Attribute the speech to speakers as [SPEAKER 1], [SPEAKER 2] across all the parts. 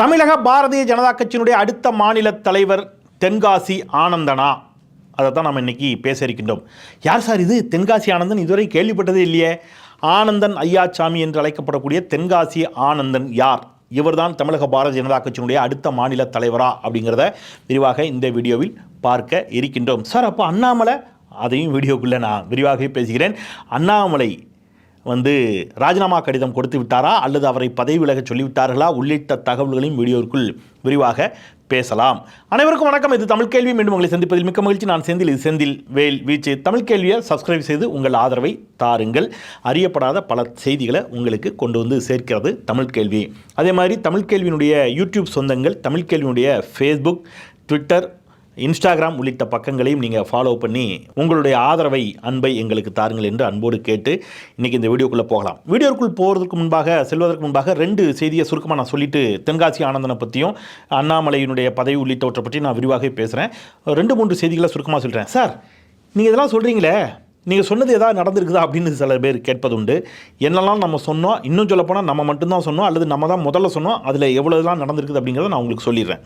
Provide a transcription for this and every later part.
[SPEAKER 1] தமிழக பாரதிய ஜனதா கட்சியினுடைய அடுத்த மாநில தலைவர் தென்காசி ஆனந்தனா. அதை தான் நம்ம இன்னைக்கு பேச இருக்கின்றோம். யார் சார் இது? தென்காசி ஆனந்தன்? இதுவரை கேள்விப்பட்டதே இல்லையே. ஆனந்தன் ஐயாச்சாமி என்று அழைக்கப்படக்கூடிய தென்காசி ஆனந்தன் யார்? இவர்தான் தமிழக பாரதிய ஜனதா கட்சியினுடைய அடுத்த மாநில தலைவரா அப்படிங்கிறத விரிவாக இந்த வீடியோவில் பார்க்க இருக்கின்றோம். சார் அப்போ அண்ணாமலை அதையும் வீடியோக்குள்ளே நான் விரிவாகவே பேசுகிறேன். அண்ணாமலை வந்து ராஜினாமா கடிதம் கொடுத்து விட்டாரா அல்லது அவரை பதவி விலக சொல்லிவிட்டார்களா உள்ளிட்ட தகவல்களையும் வீடியோவிற்குள் விரிவாக பேசலாம். அனைவருக்கும் வணக்கம். இது தமிழ் கேள்வி. மீண்டும் உங்களை சந்திப்பதில் மிக்க மகிழ்ச்சி. நான் செந்தில். இது செந்தில் வேல் வீச்சு. தமிழ் கேள்வியை சப்ஸ்கிரைப் செய்து உங்கள் ஆதரவை தாருங்கள். அறியப்படாத பல செய்திகளை உங்களுக்கு கொண்டு வந்து சேர்க்கிறது தமிழ் கேள்வி. அதே மாதிரி தமிழ் கேள்வியினுடைய யூடியூப் சொந்தங்கள் தமிழ் கேள்வியினுடைய ஃபேஸ்புக் ட்விட்டர் இன்ஸ்டாகிராம் உள்ளிட்ட பக்கங்களையும் நீங்கள் ஃபாலோ பண்ணி உங்களுடைய ஆதரவை அன்பை எங்களுக்கு தாருங்கள் என்று அன்போடு கேட்டு இன்றைக்கி இந்த வீடியோக்குள்ளே போகலாம். வீடியோக்குள் போகிறதுக்கு முன்பாக செல்வதற்கு முன்பாக ரெண்டு செய்தியை சுருக்கமாக நான் சொல்லிட்டு தென்காசி ஆனந்தனை பற்றியும் அண்ணாமலையினுடைய பதவி உள்ளிட்டவற்றை பற்றி நான் விரிவாக பேசுகிறேன் ரெண்டு மூன்று செய்திகளை சுருக்கமாக சொல்கிறேன் சார் நீங்கள் இதெல்லாம் சொல்கிறீங்களே நீங்கள் சொன்னது ஏதாவது நடந்திருக்குதா அப்படின்னு சில பேர் கேட்பது உண்டு என்னெல்லாம் நம்ம சொன்னோம் இன்னும் சொல்லப்போனால் நம்ம மட்டும்தான் சொன்னோம் அல்லது நம்ம தான் முதல்ல சொன்னோம் அதில் எவ்வளோலாம் நடந்திருக்குது அப்படிங்கிறத நான் உங்களுக்கு சொல்லிடுறேன்.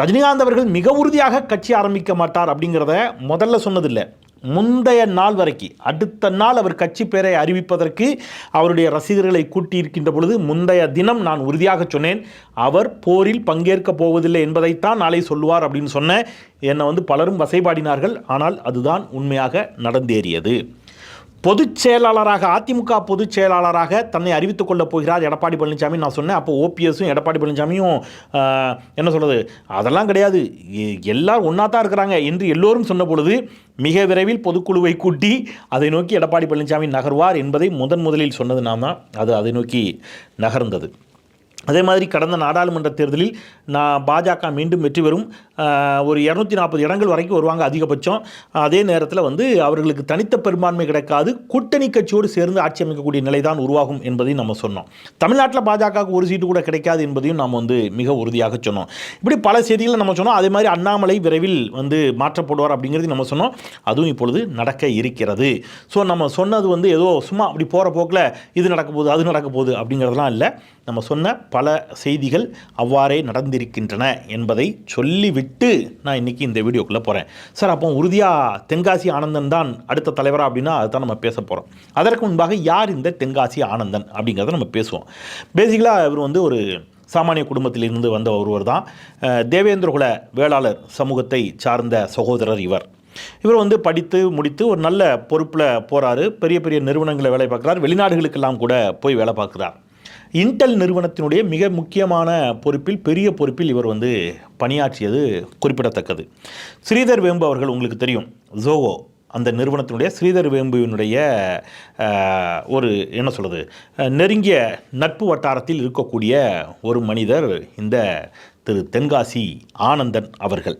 [SPEAKER 1] ரஜினிகாந்த் அவர்கள் மிக உறுதியாக கட்சி ஆரம்பிக்க மாட்டார் அப்படிங்கிறத முதல்ல சொன்னதில்லை. முந்தைய நாள் வரைக்கும் அடுத்த நாள் அவர் கட்சி பெயரை அறிவிப்பதற்கு அவருடைய ரசிகர்களை கூட்டியிருக்கின்ற பொழுது முந்தைய தினம் நான் உறுதியாக சொன்னேன் அவர் போரில் பங்கேற்க போவதில்லை என்பதைத்தான் நாளை சொல்லுவார் அப்படின்னு சொன்ன என்னை வந்து பலரும் வசைபாடினார்கள். ஆனால் அதுதான் உண்மையாக நடந்தேறியது. பொதுச் செயலாளராக அதிமுக பொதுச் செயலாளராக தன்னை அறிவித்துக் கொள்ளப் போகிறார் எடப்பாடி பழனிசாமி. நான் சொன்னேன் அப்போ ஓபிஎஸும் எடப்பாடி பழனிசாமியும் என்ன சொல்கிறது அதெல்லாம் கிடையாது. எல்லாரும் ஒன்றா தான் இருக்கிறாங்க என்று எல்லோரும் சொன்ன பொழுது மிக விரைவில் பொதுக்குழுவை கூட்டி அதை நோக்கி எடப்பாடி பழனிசாமி நகர்வார் என்பதை முதன் முதலில் சொன்னது நாம் தான் அது அதை நோக்கி நகர்ந்தது. அதே மாதிரி கடந்த நாடாளுமன்ற தேர்தலில் நான் பாஜக மீண்டும் வெற்றி பெறும் ஒரு இரநூத்தி நாற்பது இடங்கள் வரைக்கும் வருவாங்க அதிகபட்சம். அதே நேரத்தில் வந்து அவர்களுக்கு தனித்த பெரும்பான்மை கிடைக்காது கூட்டணி கட்சியோடு சேர்ந்து ஆட்சி அமைக்கக்கூடிய நிலை தான் உருவாகும் என்பதையும் நம்ம சொன்னோம். தமிழ்நாட்டில் பாஜகவுக்கு ஒரு சீட்டு கூட கிடைக்காது என்பதையும் நாம் வந்து மிக உறுதியாக சொன்னோம். இப்படி பல செய்திகளை நம்ம சொன்னோம். அதே மாதிரி அண்ணாமலை விரைவில் வந்து மாற்றப்படுவார் அப்படிங்கிறது நம்ம சொன்னோம். அதுவும் இப்பொழுது நடக்க இருக்கிறது. ஸோ நம்ம சொன்னது வந்து ஏதோ சும்மா அப்படி போகிற போக்கில் இது நடக்க போகுது அது நடக்க போகுது அப்படிங்கிறதுலாம் இல்லை. நம்ம சொன்ன பல செய்திகள் அவ்வாறே நடந்திருக்கின்றன என்பதை சொல்லிவிட்டு நான் இன்றைக்கி இந்த வீடியோக்குள்ளே போகிறேன் சார் அப்போ உறுதியாக தென்காசி ஆனந்தன் தான் அடுத்த தலைவரா அப்படின்னா அதுதான் நம்ம பேச போகிறோம் அதற்கு முன்பாக யார் இந்த தென்காசி ஆனந்தன் அப்படிங்கிறத நம்ம பேசுவோம். பேசிக்கலாக இவர் வந்து ஒரு சாமானிய குடும்பத்திலிருந்து வந்த ஒருவர் தான். தேவேந்திரகுல வேளாளர் சமூகத்தை சார்ந்த சகோதரர் இவர். இவர் வந்து படித்து முடித்து ஒரு நல்ல பொறுப்பில் போகிறாரு பெரிய பெரிய நிறுவனங்களில் வேலை பார்க்குறார். வெளிநாடுகளுக்கெல்லாம் கூட போய் வேலை பார்க்குறார். இன்டெல் நிறுவனத்தினுடைய மிக முக்கியமான பொறுப்பில் பெரிய பொறுப்பில் இவர் வந்து பணியாற்றியது குறிப்பிடத்தக்கது. ஸ்ரீதர் வேம்பு அவர்கள் உங்களுக்கு தெரியும். ஜோவோ அந்த நிறுவனத்தினுடைய ஸ்ரீதர் வேம்புவினுடைய ஒரு என்ன சொல்கிறது நெருங்கிய நட்பு வட்டாரத்தில் இருக்கக்கூடிய ஒரு மனிதர் இந்த திரு தென்காசி ஆனந்தன் அவர்கள்.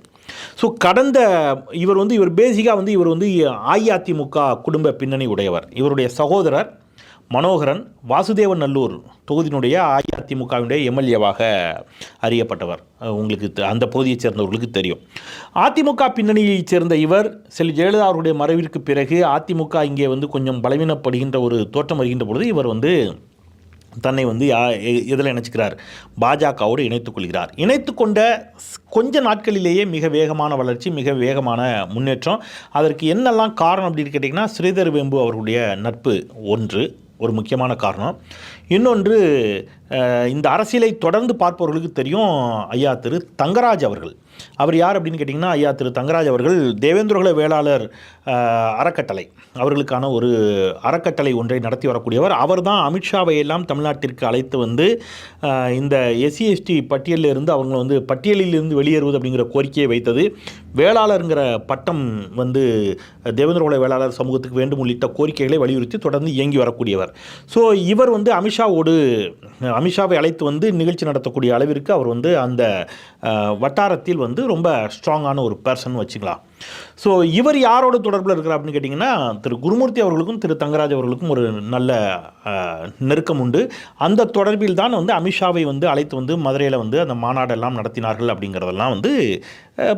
[SPEAKER 1] ஸோ கடந்த இவர் வந்து இவர் பேசிக்காக வந்து இவர் வந்து அஇஅதிமுக குடும்ப பின்னணி உடையவர். இவருடைய சகோதரர் மனோகரன் வாசுதேவன் நல்லூர் தொகுதியினுடைய அஇஅதிமுகவினுடைய எம்எல்ஏவாக அறியப்பட்டவர். உங்களுக்கு அந்த பகுதியைச் சேர்ந்தவர்களுக்கு தெரியும். அதிமுக பின்னணியைச் சேர்ந்த இவர் செல்வி ஜெயலலிதா அவருடைய மறைவிற்கு பிறகு அதிமுக இங்கே வந்து கொஞ்சம் பலவீனப்படுகின்ற ஒரு தோற்றம் வருகின்ற பொழுது இவர் வந்து தன்னை வந்து யா- எதில் இணைச்சிக்கிறார்? பாஜகவோடு இணைத்துக்கொள்கிறார் இணைத்து கொண்ட ஸ்- கொஞ்ச நாட்களிலேயே மிக வேகமான வளர்ச்சி மிக வேகமான முன்னேற்றம். அதற்கு என்னெல்லாம் காரணம் அப்படின்னு கேட்டிங்கன்னா ஸ்ரீதர் வேம்பு அவர்களுடைய நட்பு ஒன்று ஒரு முக்கியமான காரணம். இன்னொன்று இந்த அரசியலை தொடர்ந்து பார்ப்பவர்களுக்கு தெரியும் ஐயா திரு தங்கராஜ் அவர்கள். அவர் யார் அப்படின்னு கேட்டிங்கன்னா ஐயா திரு தங்கராஜ் அவர்கள் தேவேந்திரகுல வேளாளர் அறக்கட்டளை. அவர்களுக்கான ஒரு அறக்கட்டளை ஒன்றை நடத்தி வரக்கூடியவர். அவர் தான் அமித்ஷாவை எல்லாம் தமிழ்நாட்டிற்கு அழைத்து வந்து இந்த எஸ்சி எஸ்டி பட்டியலில் இருந்து அவங்க வந்து பட்டியலில் இருந்து வெளியேறுவது அப்படிங்கிற கோரிக்கையை வைத்தது. வேளாளருங்கிற பட்டம் வந்து தேவேந்திரகுல வேளாளர் சமூகத்துக்கு வேண்டும் உள்ளிட்ட கோரிக்கைகளை வலியுறுத்தி தொடர்ந்து இயங்கி வரக்கூடியவர். ஸோ இவர் வந்து அமித்ஷாவோடு அமித்ஷாவை அழைத்து வந்து நிகழ்ச்சி நடத்தக்கூடிய அளவிற்கு அவர் வந்து அந்த வட்டாரத்தில் வந்து ரொம்ப ஸ்ட்ராங்கான ஒரு பர்சன் வச்சுக்கலாம். ஸோ இவர் யாரோட தொடர்பில் இருக்கிறார் அப்படின்னு கேட்டிங்கன்னா திரு குருமூர்த்தி அவர்களுக்கும் திரு தங்கராஜ் அவர்களுக்கும் ஒரு நல்ல நெருக்கம் உண்டு. அந்த தொடர்பில் தான் வந்து அமித்ஷாவை வந்து அழைத்து வந்து மதுரையில் வந்து அந்த மாநாடெல்லாம் நடத்தினார்கள் அப்படிங்கிறதெல்லாம் வந்து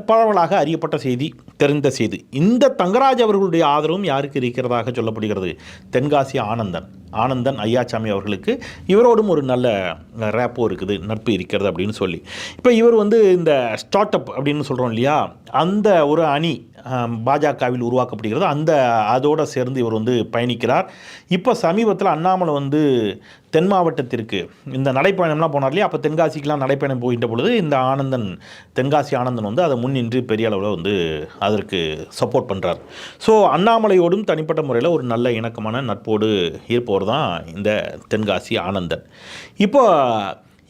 [SPEAKER 1] பரவலாக அறியப்பட்ட செய்தி தெரிந்த செய்தி. இந்த தங்கராஜ் அவர்களுடைய ஆதரவும் யாருக்கு இருக்கிறதாக சொல்லப்படுகிறது? தென்காசி ஆனந்தன் ஆனந்தன் ஐயாச்சாமி அவர்களுக்கு. இவரோடும் ஒரு நல்ல ரேப்போ இருக்குது நட்பு இருக்கிறது அப்படின்னு சொல்லி. இப்போ இவர் வந்து இந்த ஸ்டார்ட் அப் அப்படின்னு சொல்கிறோம் இல்லையா? அந்த ஒரு அணி பாஜகவில் உருவாக்கப்படுகிறது. அந்த அதோடு சேர்ந்து இவர் வந்து பயணிக்கிறார். இப்போ சமீபத்தில் அண்ணாமலை வந்து தென் மாவட்டத்திற்கு இந்த நடைப்பயணம்லாம் போனார் இல்லையா? அப்போ தென்காசிக்கெலாம் நடைப்பயணம் போகின்ற பொழுது இந்த ஆனந்தன் தென்காசி ஆனந்தன் வந்து அதை முன்னின்று பெரிய அளவில் வந்து அதற்கு சப்போர்ட் பண்ணுறார் ஸோ அண்ணாமலையோடும் தனிப்பட்ட முறையில் ஒரு நல்ல இணக்கமான நட்போடு இருப்பவர் தான் இந்த தென்காசி ஆனந்தன். இப்போ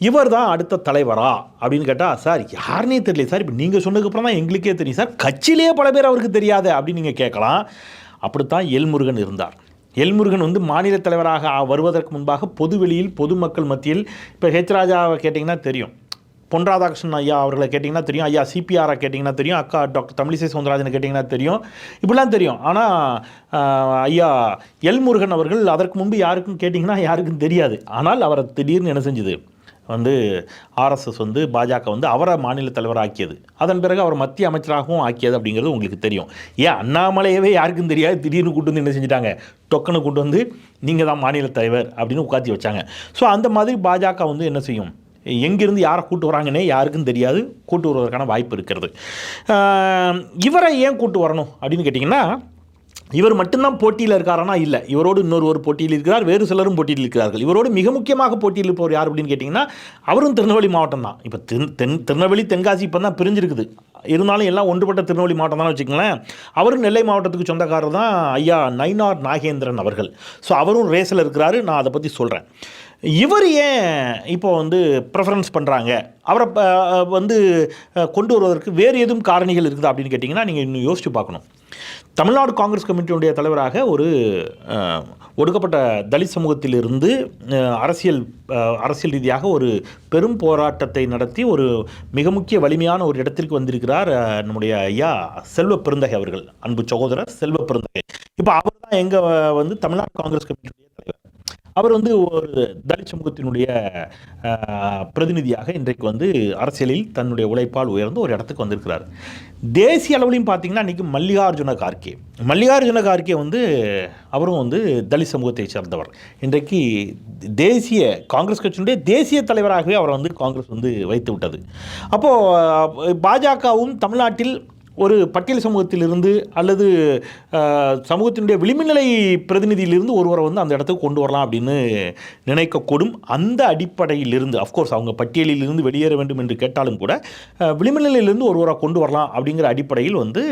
[SPEAKER 1] இவர் தான் அடுத்த தலைவரா? அப்படின்னு கேட்டால் சார் யாருனே தெரியல சார். இப்போ நீங்கள் சொன்னதுக்கப்புறம் தான் எங்களுக்கே தெரியும் சார். கட்சியிலேயே பல பேர் அவருக்கு தெரியாது அப்படின்னு நீங்கள் கேட்கலாம். அப்படித்தான் எல்முருகன் இருந்தார். எல்முருகன் வந்து மாநில தலைவராக வருவதற்கு முன்பாக பொதுவெளியில் பொதுமக்கள் மத்தியில் இப்போ ஹெச் ராஜாவை கேட்டிங்கன்னா தெரியும். பொன் ராதாகிருஷ்ணன் ஐயா அவர்களை கேட்டிங்கன்னா தெரியும். ஐயா சிபிஆரை கேட்டிங்கன்னா தெரியும். அக்கா டாக்டர் தமிழிசை சவுந்தரராஜனை கேட்டிங்கன்னா தெரியும். இப்படிலாம் தெரியும். ஆனால் ஐயா எல்முருகன் அவர்கள் அதற்கு முன்பு யாருக்கும் கேட்டிங்கன்னா யாருக்கும் தெரியாது. ஆனால் அவரை திடீர்னு என்ன செஞ்சுது? வந்து ஆர்எஸ்எஸ் வந்து பாஜக வந்து அவரை மாநில தலைவர் ஆக்கியது அதன் பிறகு அவர் மத்திய அமைச்சராகவும் ஆக்கியது அப்படிங்கிறது உங்களுக்கு தெரியும். ஏன்? அண்ணாமலையவே யாருக்கும் தெரியாது. திடீர்னு கூட்டு வந்து என்ன செஞ்சிட்டாங்க? டொக்கனை கொண்டு வந்து நீங்கள் தான் மாநில தலைவர் அப்படின்னு உட்காத்தி வச்சாங்க. ஸோ அந்த மாதிரி பாஜக வந்து என்ன செய்யும்? எங்கிருந்து யாரை கூட்டு வராங்கன்னே யாருக்கும் தெரியாது. கூட்டு வருவதற்கான வாய்ப்பு இருக்கிறது. இவரை ஏன் கூட்டு வரணும் அப்படின்னு கேட்டிங்கன்னா இவர் மட்டும்தான் போட்டியில் இருக்காரனா? இல்லை. இவரோடு இன்னொரு ஒரு போட்டியில் இருக்கிறார் வேறு சிலரும் போட்டியில் இருக்கிறார்கள். இவரோடு மிக முக்கியமாக போட்டியில் இருப்பவர் யார் அப்படின்னு கேட்டிங்கன்னா அவரும் திருநெல்வேலி மாவட்டம் தான். இப்போ தென் தென் திருநெல்வேலி தென்காசி இப்போ தான் பிரிஞ்சிருக்குது. இருந்தாலும் எல்லாம் ஒன்றுபட்ட திருநெல்வேலி மாவட்டம் தான் வச்சுக்கங்களேன். அவரும் நெல்லை மாவட்டத்துக்கு சொந்தக்காரர் தான் ஐயா நைனார் நாகேந்திரன் அவர்கள். ஸோ அவரும் ரேஸில் இருக்கிறாரு. நான் அதை பற்றி சொல்கிறேன் இவர் ஏன் இப்போ வந்து ப்ரெஃபரன்ஸ் பண்ணுறாங்க அவரை வந்து கொண்டு வருவதற்கு வேறு எதுவும் காரணிகள் இருக்குதா அப்படின்னு கேட்டிங்கன்னா நீங்கள் இன்னும் யோசிச்சு பார்க்கணும். தமிழ்நாடு காங்கிரஸ் கமிட்டியுடைய தலைவராக ஒரு ஒடுக்கப்பட்ட தலித் சமூகத்திலிருந்து அரசியல் அரசியல் ரீதியாக ஒரு பெரும் போராட்டத்தை நடத்தி ஒரு மிக முக்கிய வலிமையான ஒரு இடத்திற்கு வந்திருக்கிறார் நம்முடைய ஐயா செல்வ பெருந்தகை அவர்கள். அன்பு சகோதரர் செல்வ பெருந்தகை. இப்போ அவர் தான் எங்கே வந்து தமிழ்நாடு காங்கிரஸ் கமிட்டியுடைய தலைவர். அவர் வந்து ஒரு தலித் சமூகத்தினுடைய பிரதிநிதியாக இன்றைக்கு வந்து அரசியலில் தன்னுடைய உழைப்பால் உயர்ந்து ஒரு இடத்துக்கு வந்திருக்கிறார். தேசிய அளவிலையும் பார்த்தீங்கன்னா இன்றைக்கி மல்லிகார்ஜுன கார்கே. மல்லிகார்ஜுன கார்கே வந்து அவரும் வந்து தலித் சமூகத்தை சேர்ந்தவர். இன்றைக்கு தேசிய காங்கிரஸ் கட்சியினுடைய தேசிய தலைவராகவே அவரை வந்து காங்கிரஸ் வந்து வைத்து விட்டது. அப்போது பாஜகவும் தமிழ்நாட்டில் ஒரு பட்டியல் சமூகத்திலிருந்து அல்லது சமூகத்தினுடைய விளிம்புநிலை பிரதிநிதியிலிருந்து ஒருவரை வந்து அந்த இடத்துக்கு கொண்டு வரலாம் அப்படின்னு நினைக்கக்கூடும். அந்த அடிப்படையிலிருந்து அஃப்கோர்ஸ் அவங்க பட்டியலிலிருந்து வெளியேற வேண்டும் என்று கேட்டாலும் கூட அஹ், விளிம்புநிலையிலிருந்து ஒருவரை கொண்டு வரலாம் அப்படிங்கிற அடிப்படையில் வந்து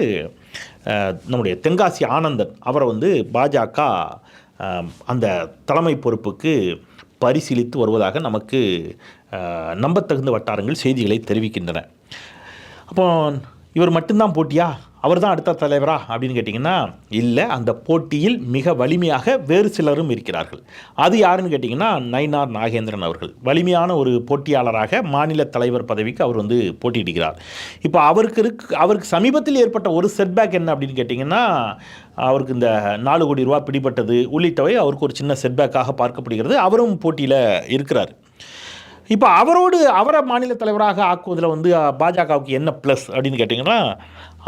[SPEAKER 1] நம்முடைய தென்காசி ஆனந்தன் அவரை வந்து பாஜக அந்த தலைமை பொறுப்புக்கு பரிசீலித்து வருவதாக நமக்கு நம்பத்தகுந்த வட்டாரங்கள் செய்திகளை தெரிவிக்கின்றன. அப்போ இவர் மட்டும்தான் போட்டியா? அவர் தான் அடுத்த தலைவரா? அப்படின்னு கேட்டிங்கன்னா இல்லை அந்த போட்டியில் மிக வலிமையாக வேறு சிலரும் இருக்கிறார்கள். அது யாருன்னு கேட்டிங்கன்னா நயினார் நாகேந்திரன் அவர்கள். வலிமையான ஒரு போட்டியாளராக மாநில தலைவர் பதவிக்கு அவர் வந்து போட்டியிடுகிறார். இப்போ அவருக்கு இருக்கு அவருக்கு சமீபத்தில் ஏற்பட்ட ஒரு செட்பேக் என்ன அப்படின்னு கேட்டிங்கன்னா அவருக்கு இந்த நாலு கோடி ரூபா பிடிபட்டது உள்ளிட்டவை அவருக்கு ஒரு சின்ன செட்பேக்காக பார்க்கப்படுகிறது. அவரும் போட்டியில் இருக்கிறார். இப்போ அவரோடு அவரை மாநில தலைவராக ஆக்குவதில் வந்து பாஜகவுக்கு என்ன ப்ளஸ் அப்படின்னு கேட்டிங்கன்னா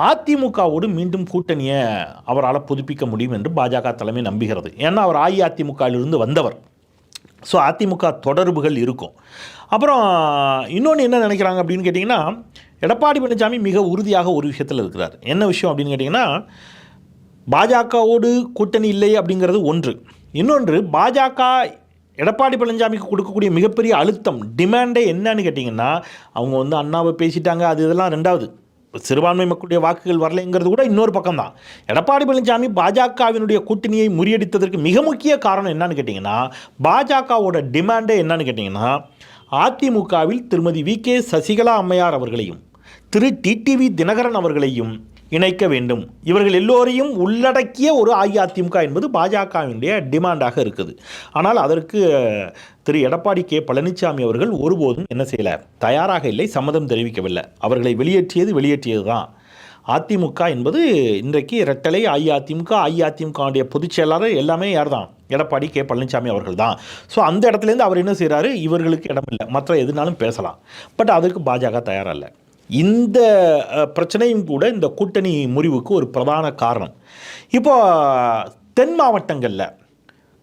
[SPEAKER 1] அதிமுகவோடு மீண்டும் கூட்டணியை அவரால் புதுப்பிக்க முடியும் என்று பாஜக தலைமை நம்புகிறது. ஏன்னா அவர் அஇஅதிமுகவிலிருந்து வந்தவர். ஸோ அதிமுக தொடர்புகள் இருக்கும். அப்புறம் இன்னொன்று என்ன நினைக்கிறாங்க அப்படின்னு கேட்டிங்கன்னா எடப்பாடி பழனிசாமி மிக உறுதியாக ஒரு விஷயத்தில் இருக்கிறார். என்ன விஷயம் அப்படின்னு கேட்டிங்கன்னா பாஜகவோடு கூட்டணி இல்லை அப்படிங்கிறது ஒன்று. இன்னொன்று பாஜக எடப்பாடி பழனிசாமிக்கு கொடுக்கக்கூடிய மிகப்பெரிய அழுத்தம் டிமாண்டே என்னன்னு கேட்டிங்கன்னா அவங்க வந்து அண்ணாவை பேசிட்டாங்க அது இதெல்லாம் ரெண்டாவது. சிறுபான்மை மக்களுடைய வாக்குகள் வரலைங்கிறது கூட இன்னொரு பக்கம் தான் எடப்பாடி பழனிசாமி பாஜகவினுடைய கூட்டணியை முறியடித்ததற்கு மிக முக்கிய காரணம் என்னன்னு கேட்டிங்கன்னா பாஜகவோட டிமாண்டே என்னன்னு கேட்டிங்கன்னா அதிமுகவில் திருமதி வி கே சசிகலா அம்மையார் அவர்களையும் திரு டிடிவி தினகரன் அவர்களையும் இணைக்க வேண்டும். இவர்கள் எல்லோரையும் உள்ளடக்கிய ஒரு அஇஅதிமுக என்பது பாஜகவினுடைய டிமாண்டாக இருக்குது. ஆனால் அதற்கு திரு எடப்பாடி கே. பழனிசாமி அவர்கள் ஒருபோதும் என்ன செய்யலை தயாராக இல்லை சம்மதம் தெரிவிக்கவில்லை. அவர்களை வெளியேற்றியது வெளியேற்றியது தான் அதிமுக என்பது இன்றைக்கு இரட்டலை அஇஅதிமுக அஇஅதிமுகவுடைய பொதுச் செயலாளர் எல்லாமே யார் தான் எடப்பாடி கே. பழனிசாமி அவர்கள் தான் ஸோ அந்த இடத்துலேருந்து அவர் என்ன செய்கிறாரு இவர்களுக்கு இடமில்லை. மற்ற எதுனாலும் பேசலாம். பட் அதற்கு பாஜக தயாராக இல்லை இந்த பிரச்சனையும் கூட இந்த கூட்டணி முறிவுக்கு ஒரு பிரதான காரணம். இப்போ தென் மாவட்டங்களில்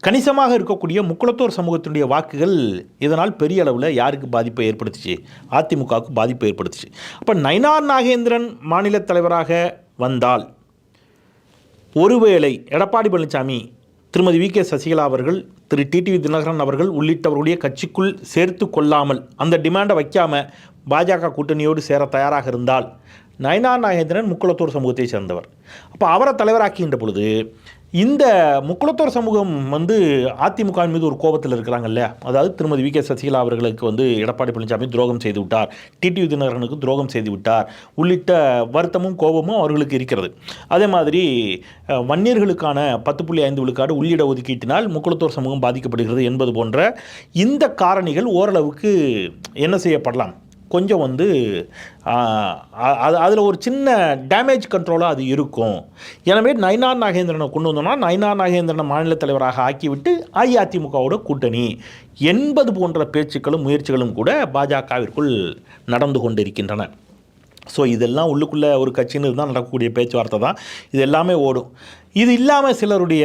[SPEAKER 1] கணிசமாக இருக்கக்கூடிய முக்குளத்தோர் சமூகத்தினுடைய வாக்குகள் இதனால் பெரிய அளவில் யாருக்கு பாதிப்பை ஏற்படுத்துச்சு? அதிமுகவுக்கு பாதிப்பை ஏற்படுத்துச்சு. அப்போ நைனார் நாகேந்திரன் மாநில தலைவராக வந்தால் ஒருவேளை எடப்பாடி பழனிசாமி திருமதி வி. கே. சசிகலா அவர்கள் திரு. டிடிவி தினகரன் அவர்கள் உள்ளிட்டவர்களுடைய கட்சிக்குள் சேர்த்து கொள்ளாமல் அந்த டிமாண்டை வைக்காம பாஜக கூட்டணியோடு சேர தயாராக இருந்தால் நயனார் நாகேந்திரன் முக்குளத்தூர் சமூகத்தை சேர்ந்தவர். அப்போ அவரை தலைவராக்கின்ற பொழுது இந்த முக்குளத்தோர் சமூகம் வந்து அதிமுக மீது ஒரு கோபத்தில் இருக்கிறாங்கல்ல அதாவது திருமதி வி. கே. சசிகலா அவர்களுக்கு வந்து எடப்பாடி பழனிசாமி துரோகம் செய்து விட்டார். டிடிவி தினகரனுக்கு துரோகம் செய்து விட்டார். உள்ளிட்ட வருத்தமும் கோபமும் அவர்களுக்கு இருக்கிறது. அதே மாதிரி வன்னியர்களுக்கான பத்து புள்ளி ஐந்து விழுக்காடு உள்ளிட ஒதுக்கீட்டினால் முக்குளத்தோர் சமூகம் பாதிக்கப்படுகிறது என்பது போன்ற இந்த காரணிகள் ஓரளவுக்கு என்ன செய்யப்படலாம்? கொஞ்சம் வந்து அது அதில் ஒரு சின்ன டேமேஜ் கண்ட்ரோலாக அது இருக்கும். எனவே நயனார் நாகேந்திரனை கொண்டு வந்தோம்னா நயனார் நாகேந்திரனை மாநில தலைவராக ஆக்கிவிட்டு அஇஅதிமுகவோட கூட்டணி. என்பது போன்ற பேச்சுக்களும் முயற்சிகளும் கூட பாஜகவிற்குள் நடந்து கொண்டிருக்கின்றன. ஸோ இதெல்லாம் உள்ளுக்குள்ளே ஒரு கட்சின்னு தான் நடக்கக்கூடிய பேச்சுவார்த்தை தான். இது எல்லாமே ஓடும். இது இல்லாமல் சிலருடைய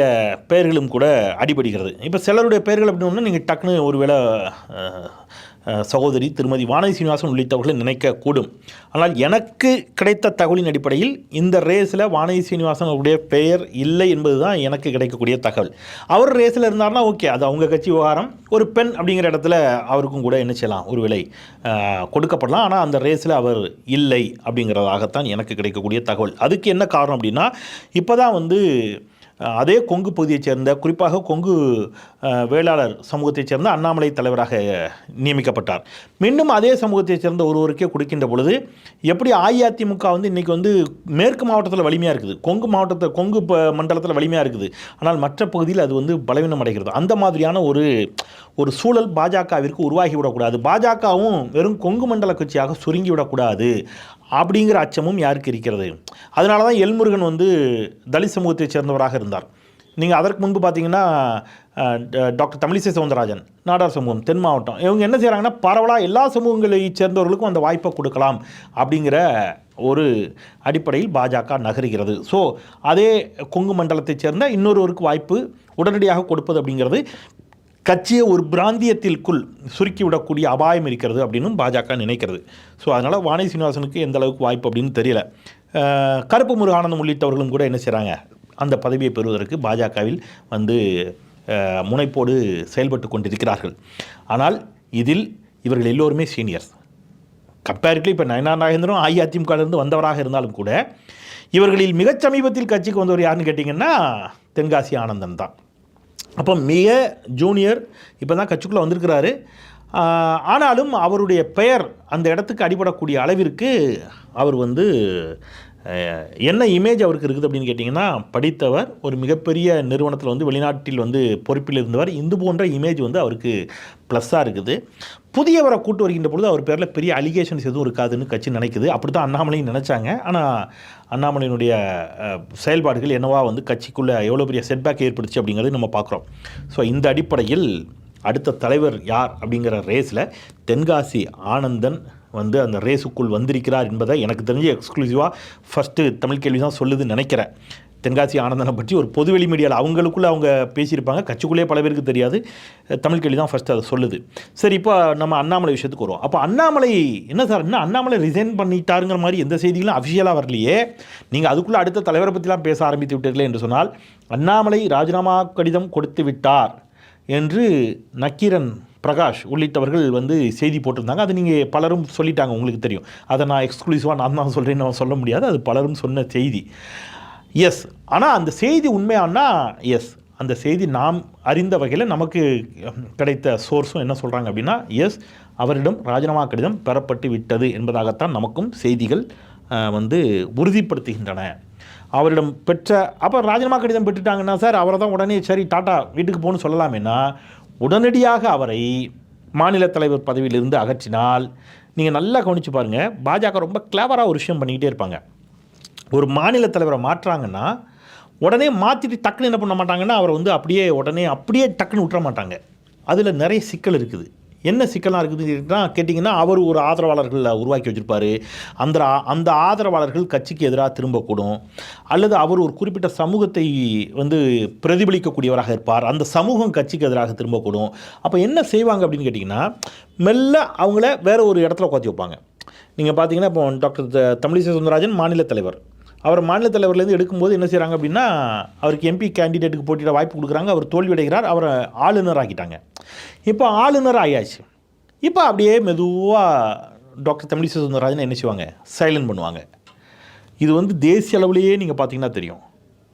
[SPEAKER 1] பெயர்களும் கூட அடிபடுகிறது. இப்போ சிலருடைய பெயர்கள் அப்படின்னு நீங்கள் டக்குன்னு ஒரு வேளை சகோதரி திருமதி வானதி சீனிவாசன் உள்ளிட்டவர்களை நினைக்கக்கூடும். ஆனால் எனக்கு கிடைத்த தகவலின் அடிப்படையில் இந்த ரேஸில் வானதி சீனிவாசன் அவருடைய பெயர் இல்லை என்பது தான் எனக்கு கிடைக்கக்கூடிய தகவல். அவர் ரேஸில் இருந்தார்னா ஓகே அது அவங்க கட்சி விவகாரம். ஒரு பெண் அப்படிங்கிற இடத்துல அவருக்கும் கூட என்ன செய்யலாம் ஒரு விலை கொடுக்கப்படலாம். ஆனால் அந்த ரேஸில் அவர் இல்லை அப்படிங்கிறதாகத்தான் எனக்கு கிடைக்கக்கூடிய தகவல். அதுக்கு என்ன காரணம் அப்படின்னா இப்போ தான் வந்து அதே கொங்கு பகுதியைச் சேர்ந்த குறிப்பாக கொங்கு வேளாளர் சமூகத்தைச் சேர்ந்த அண்ணாமலை தலைவராக நியமிக்கப்பட்டார். மீண்டும் அதே சமூகத்தைச் சேர்ந்த ஒருவருக்கே கொடுக்கின்ற பொழுது எப்படி அஇஅதிமுக வந்து இன்றைக்கி வந்து மேற்கு மாவட்டத்தில் வலிமையாக இருக்குது? கொங்கு மாவட்டத்தில் கொங்கு ப மண்டலத்தில் வலிமையாக இருக்குது. ஆனால் மற்ற பகுதியில் அது வந்து பலவீனம் அடைகிறது. அந்த மாதிரியான ஒரு ஒரு சூழல் பாஜகவிற்கு உருவாகி விடக்கூடாது பாஜகவும் வெறும் கொங்கு மண்டல கட்சியாக சுருங்கி விடக்கூடாது அப்படிங்கிற அச்சமும் யாருக்கு இருக்கிறது? அதனால தான் எல்முருகன் வந்து தலித் சமூகத்தைச் சேர்ந்தவராக இருந்தார். நீங்கள் அதற்கு முன்பு பார்த்தீங்கன்னா டாக்டர் தமிழிசை சவுந்தரராஜன் நாடார் சமூகம் தென் மாவட்டம் இவங்க என்ன செய்கிறாங்கன்னா பரவலாக எல்லா சமூகங்களைச் சேர்ந்தவர்களுக்கும் அந்த வாய்ப்பை கொடுக்கலாம் அப்படிங்கிற ஒரு அடிப்படையில் பாஜக நகருகிறது. ஸோ அதே கொங்கு மண்டலத்தைச் சேர்ந்த இன்னொருவருக்கு வாய்ப்பு உடனடியாக கொடுப்பது அப்படிங்கிறது கட்சியை ஒரு பிராந்தியத்திற்குள் சுருக்கிவிடக்கூடிய அபாயம் இருக்கிறது அப்படின்னும் பாஜக நினைக்கிறது. ஸோ அதனால் வாணி சீனிவாசனுக்கு எந்த அளவுக்கு வாய்ப்பு அப்படின்னு தெரியல. கருப்பு முருகானந்தம் உள்ளிட்டவர்களும் கூட என்ன செய்கிறாங்க அந்த பதவியை பெறுவதற்கு பாஜகவில் வந்து முனைப்போடு செயல்பட்டு கொண்டிருக்கிறார்கள். ஆனால் இதில் இவர்கள் எல்லோருமே சீனியர்ஸ். கம்பேரிட்டிவ் இப்போ நயனார் நாகேந்திரன் அஇஅதிமுகலேருந்து வந்தவராக இருந்தாலும் கூட இவர்களில் மிகச் சமீபத்தில் கட்சிக்கு வந்தவர் யாருன்னு கேட்டிங்கன்னா தென்காசி ஆனந்தன் தான். அப்போ மிக ஜூனியர் இப்போ தான் கட்சிக்குள்ளே வந்திருக்கிறாரு. ஆனாலும் அவருடைய பெயர் அந்த இடத்துக்கு அடிபடக்கூடிய அளவிற்கு அவர் வந்து என்ன இமேஜ் அவருக்கு இருக்குது அப்படின்னு கேட்டிங்கன்னா படித்தவர் ஒரு மிகப்பெரிய நிறுவனத்தில் வந்து வெளிநாட்டில் வந்து பொறுப்பில் இருந்தவர். இந்து போன்ற இமேஜ் வந்து அவருக்கு ப்ளஸ்ஸாக இருக்குது. புதியவரை கூட்டு வருகின்ற பொழுது அவர் பேரில் பெரிய அலிகேஷன்ஸ் எதுவும் இருக்காதுன்னு கட்சி நினைக்குது. அப்படி தான் அண்ணாமலையும் நினச்சாங்க. ஆனால் அண்ணாமலையினுடைய செயல்பாடுகள் என்னவா வந்து கட்சிக்குள்ளே எவ்வளோ பெரிய செட்பேக் ஏற்படுத்துச்சு அப்படிங்கிறது நம்ம பார்க்குறோம். ஸோ இந்த அடிப்படையில் அடுத்த தலைவர் யார் அப்படிங்கிற ரேஸில் தென்காசி ஆனந்தன் வந்து அந்த ரேஸுக்குள் வந்திருக்கிறார் என்பதை எனக்கு தெரிஞ்சு எக்ஸ்க்ளூசிவாக ஃபஸ்ட்டு தமிழ் கேள்வி தான் சொல்லுதுன்னு நினைக்கிறேன். தென்காசி ஆனந்தனை பற்றி ஒரு பொதுவெளி மீடியாவில் அவங்களுக்குள்ளே அவங்க பேசியிருப்பாங்க. கட்சிக்குள்ளேயே பல பேருக்கு தெரியாது. தமிழ் கேள்வி தான் ஃபஸ்ட்டு அதை சொல்லுது. சரி இப்போ நம்ம அண்ணாமலை விஷயத்துக்கு வருவோம். அப்போ அண்ணாமலை என்ன சார் என்ன அண்ணாமலை ரிசைன் பண்ணிட்டாருங்கிற மாதிரி எந்த செய்திகளும் அஃபிஷியலாக வரலையே. நீங்கள் அதுக்குள்ளே அடுத்த தலைவரை பற்றிலாம் பேச ஆரம்பித்து விட்டீர்களே என்று சொன்னால் அண்ணாமலை ராஜினாமா கடிதம் கொடுத்து விட்டார் என்று நக்கீரன் பிரகாஷ் உள்ளிட்டவர்கள் வந்து செய்தி போட்டிருந்தாங்க. அது நீங்கள் பலரும் சொல்லிட்டாங்க உங்களுக்கு தெரியும். அதை நான் எக்ஸ்க்ளூசிவாக நான் தான் சொல்கிறேன்னு நான் சொல்ல முடியாது. அது பலரும் சொன்ன செய்தி. எஸ் ஆனால் அந்த செய்தி உண்மையானா? எஸ் அந்த செய்தி நாம் அறிந்த வகையில் நமக்கு கிடைத்த சோர்ஸும் என்ன சொல்கிறாங்க அப்படின்னா எஸ் அவரிடம் ராஜினாமா கடிதம் பெறப்பட்டு விட்டது என்பதாகத்தான் நமக்கும் செய்திகள் வந்து உறுதிப்படுத்துகின்றன. அவரிடம் பெற்ற அப்போ ராஜினாமா கடிதம் பெற்றுட்டாங்கன்னா சார் அவரை தான் உடனே சரி டாட்டா வீட்டுக்கு போகணும்னு சொல்லலாமேனா? உடனடியாக அவரை மாநில தலைவர் பதவியிலிருந்து அகற்றினால் நீங்கள் நல்லா கவனித்து பாருங்கள் பாஜக ரொம்ப கிளவராக ஒரு விஷயம் பண்ணிக்கிட்டே இருப்பாங்க. ஒரு மாநில தலைவரை மாற்றுறாங்கன்னா உடனே மாற்றிட்டு டக்குன்னு என்ன பண்ண மாட்டாங்கன்னா அவரை வந்து அப்படியே உடனே அப்படியே டக்குன்னு விட்டுற மாட்டாங்க அதில் நிறைய சிக்கல் இருக்குது. என்ன சிக்கலாக இருக்குதுன்னா கேட்டிங்கன்னா அவர் ஒரு ஆதரவாளர்களை உருவாக்கி வச்சுருப்பார். அந்த அந்த ஆதரவாளர்கள் கட்சிக்கு எதிராக திரும்பக்கூடும். அல்லது அவர் ஒரு குறிப்பிட்ட சமூகத்தை வந்து பிரதிபலிக்கக்கூடியவராக இருப்பார். அந்த சமூகம் கட்சிக்கு எதிராக திரும்பக்கூடும். அப்போ என்ன செய்வாங்க அப்படின்னு கேட்டிங்கன்னா மெல்ல அவங்கள வேற ஒரு இடத்துல உட்காந்து வைப்பாங்க. நீங்கள் பார்த்தீங்கன்னா இப்போ டாக்டர் தமிழிசை சுந்தரராஜன் மாநில தலைவர். அவர் மாநில தலைவர்லேருந்து எடுக்கும்போது என்ன செய்கிறாங்க அப்படின்னா அவருக்கு எம்பி கேண்டிடேட்டுக்கு போட்டியிட வாய்ப்பு கொடுக்குறாங்க. அவர் தோல்வியடைகிறார். அவரை ஆளுநர் ஆக்கிட்டாங்க இப்போ ஆளுநர் ஆயாச்சு இப்போ அப்படியே மெதுவாக டாக்டர் தமிழிசை சுந்தரராஜன் என்ன செய்வாங்க? சைலண்ட் பண்ணுவாங்க. இது வந்து தேசிய அளவிலேயே நீங்கள் பார்த்தீங்கன்னா தெரியும்.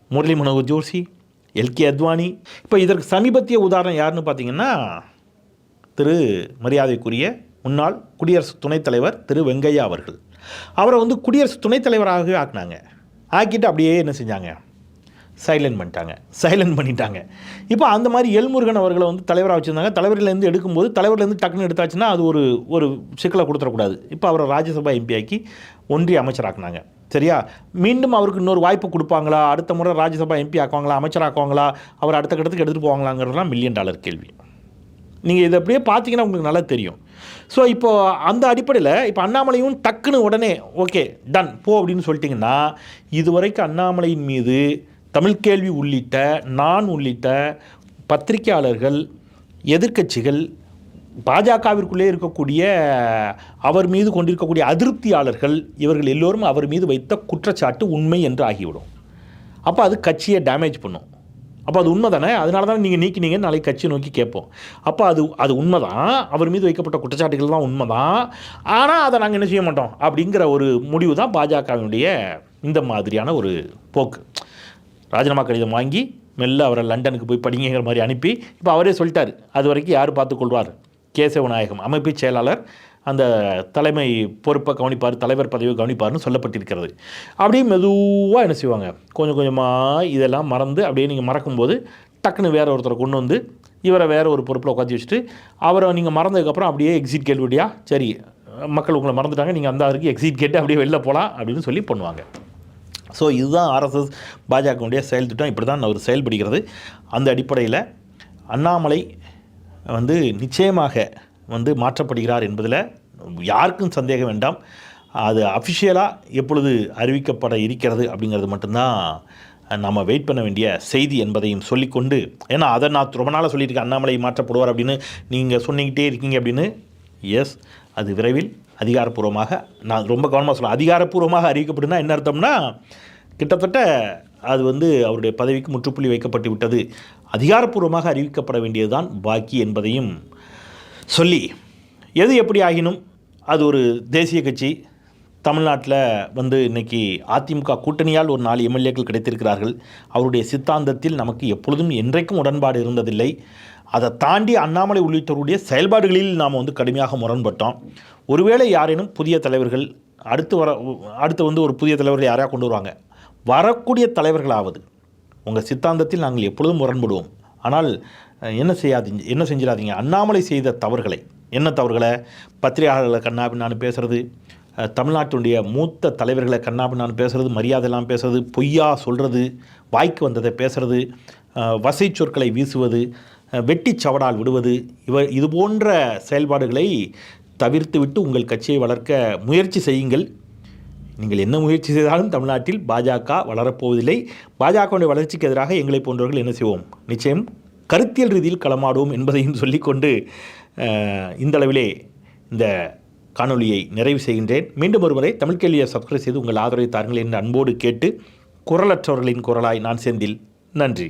[SPEAKER 1] முரளி மனோகர் ஜோஷி எல்கே அத்வானி. இப்போ இதற்கு சமீபத்திய உதாரணம் யாருன்னு பார்த்தீங்கன்னா திரு மரியாதைக்குரிய முன்னாள் குடியரசு துணைத் தலைவர் திரு வெங்கையா அவர்கள். அவரை வந்து குடியரசு துணைத் தலைவராகவே ஆக்கினாங்க. ஆக்கிட்டு அப்படியே என்ன செஞ்சாங்க? சைலண்ட் பண்ணிட்டாங்க. சைலண்ட் பண்ணிட்டாங்க. இப்போ அந்த மாதிரி எல்முருகன் அவர்களை வந்து தலைவராக வச்சுருந்தாங்க. தலைவர்லேருந்து எடுக்கும்போது தலைவர்லேருந்து டக்குன்னு எடுத்தாச்சுன்னா அது ஒரு ஒரு சிக்கலை கொடுத்துடக்கூடாது. இப்போ அவரை ராஜ்யசபா எம்பி ஆக்கி ஒன்றிய அமைச்சராக்குனாங்க. சரியா? மீண்டும் அவருக்கு இன்னொரு வாய்ப்பு கொடுப்பாங்களா? அடுத்த முறை ராஜ்யசபா எம்பி ஆக்குவாங்களா? அமைச்சராக்குவாங்களா? அவர் அடுத்த கட்டத்துக்கு எடுத்துகிட்டு போவாங்களாங்கிறதுலாம் மில்லியன் டாலர் கேள்வி. நீங்கள் இதை அப்படியே பார்த்தீங்கன்னா உங்களுக்கு நல்லா தெரியும். ஸோ இப்போ அந்த அடிப்படையில் இப்போ அண்ணாமலையும் டக்குன்னு உடனே ஓகே டன் போ அப்படின்னு சொல்லிட்டிங்கன்னா இதுவரைக்கும் அண்ணாமலையின் மீது தமிழ் கேள்வி உள்ளிட்ட நான் உள்ளிட்ட பத்திரிகையாளர்கள் எதிர்க்கட்சிகள் பாஜகவிற்குள்ளே இருக்கக்கூடிய அவர் மீது கொண்டிருக்கக்கூடிய அதிருப்தியாளர்கள் இவர்கள் எல்லோரும் அவர் மீது வைத்த குற்றச்சாட்டு உண்மை என்று ஆகிவிடும். அப்போ அது கட்சியை டேமேஜ் பண்ணும். அப்போ அது உண்மை தானே அதனால தான் நீங்கள் நீக்கினீங்க நாளைக்கு கட்சியை நோக்கி கேட்போம். அப்போ அது அது உண்மை தான் அவர் மீது வைக்கப்பட்ட குற்றச்சாட்டுகள் தான் உண்மை தான் ஆனால் அதை நாங்கள் என்ன செய்ய மாட்டோம்? அப்படிங்கிற ஒரு முடிவு தான் பாஜகவினுடைய இந்த மாதிரியான ஒரு போக்கு. ராஜினாமா கடிதம் வாங்கி மெல்ல அவரை லண்டனுக்கு போய் படிங்கிற மாதிரி அனுப்பி இப்போ அவரே சொல்லிட்டார். அது வரைக்கும் யார் பார்த்துக்கொள்வார்? கேசவநாயகம் அமைப்பு செயலாளர் அந்த தலைமை பொறுப்பை கவனிப்பார் தலைவர் பதவியை கவனிப்பார்னு சொல்லப்பட்டிருக்கிறது. அப்படியே மெதுவாக என்ன செய்வாங்க? கொஞ்சம் கொஞ்சமாக இதெல்லாம் மறந்து அப்படியே நீங்கள் மறக்கும்போது டக்குன்னு வேற ஒருத்தரை கொண்டு வந்து இவரை வேறு ஒரு பொறுப்பில் உட்காந்து வச்சுட்டு அவரை நீங்கள் மறந்ததுக்கப்புறம் அப்படியே எக்ஸிட் கேள்விடியா சரி மக்கள் உங்களை மறந்துட்டாங்க நீங்கள் அந்த அதுக்கு எக்ஸிட் கேட்டு அப்படியே வெளில போகலாம் அப்படின்னு சொல்லி பண்ணுவாங்க. ஸோ இதுதான் ஆர்எஸ்எஸ் பாஜகவுடைய செயல் திட்டம். இப்படி தான் அவர் செயல்படுகிறது. அந்த அடிப்படையில் அண்ணாமலை வந்து நிச்சயமாக வந்து மாற்றப்படுகிறார் என்பதில் யாருக்கும் சந்தேகம் வேண்டாம். அது அஃபிஷியலாக எப்பொழுது அறிவிக்கப்பட இருக்கிறது அப்படிங்கிறது மட்டும்தான் நம்ம வெயிட் பண்ண வேண்டிய செய்தி என்பதையும் சொல்லிக்கொண்டு ஏன்னா அதை நான் ரொம்ப நாளாக சொல்லியிருக்கேன் அண்ணாமலை மாற்றப்படுவார் அப்படின்னு நீங்கள் சொன்னிக்கிட்டே இருக்கீங்க அப்படின்னு. எஸ் அது விரைவில் அதிகாரப்பூர்வமாக நான் ரொம்ப கவனமாக சொல்ல அதிகாரப்பூர்வமாக அறிவிக்கப்படுனா என்ன அர்த்தம்னா கிட்டத்தட்ட அது வந்து அவருடைய பதவிக்கு முற்றுப்புள்ளி வைக்கப்பட்டு விட்டது. அதிகாரப்பூர்வமாக அறிவிக்கப்பட வேண்டியதுதான் பாக்கி என்பதையும் சொல்லி எது எப்படி ஆகினும் அது ஒரு தேசிய கட்சி. தமிழ்நாட்டில் வந்து இன்னைக்கு அதிமுக கூட்டணியால் ஒரு நாலு எம்எல்ஏக்கள் கிடைத்திருக்கிறார்கள். அவருடைய சித்தாந்தத்தில் நமக்கு எப்பொழுதும் என்றைக்கும் உடன்பாடு இருந்ததில்லை. அதை தாண்டி அண்ணாமலை உள்ளிட்டோருடைய செயல்பாடுகளில் நாம் வந்து கடுமையாக முரண்பட்டோம். ஒருவேளை யாரேனும் புதிய தலைவர்கள் அடுத்து வர அடுத்து வந்து ஒரு புதிய தலைவர்கள் யாரையா கொண்டு வருவாங்க? வரக்கூடிய தலைவர்களாவது. உங்கள் சித்தாந்தத்தில் நாங்கள் எப்பொழுதும் முரண்படுவோம். ஆனால் என்ன செய்யாதீங்க என்ன செஞ்சிடாதீங்க? அண்ணாமலை செய்த தவறுகளை. என்ன தவறுகளை? பத்திரிகையாளர்களை கண்ணாபின்னான்னு பேசுறது தமிழ்நாட்டினுடைய மூத்த தலைவர்களை கண்ணாபின்னான்னு பேசுறது மரியாதையெல்லாம் பேசுறது பொய்யா சொல்கிறது வாய்க்கு வந்ததை பேசுகிறது வசை சொற்களை வீசுவது வெட்டி வெட்டிச் சவடால் விடுவது இவ இது போன்ற செயல்பாடுகளை தவிர்த்துவிட்டு உங்கள் கட்சியை வளர்க்க முயற்சி செய்யுங்கள். நீங்கள் என்ன முயற்சி செய்தாலும் தமிழ்நாட்டில் பாஜக வளரப்போவதில்லை பாஜகவுடைய வளர்ச்சிக்கு எதிராக எங்களை போன்றவர்கள் என்ன செய்வோம்? நிச்சயம் கருத்தியல் ரீதியில் களமாடுவோம் என்பதையும் சொல்லிக்கொண்டு இந்தளவிலே இந்த காணொலியை காணொளியை நிறைவு செய்கின்றேன். மீண்டும் ஒருமுறை தமிழ் கேள்வியை சப்ஸ்கிரைப் செய்து உங்கள் ஆதரவை தாருங்கள் என்று அன்போடு கேட்டு குரலற்றவர்களின் குரலாய் நான் செந்தில். நன்றி.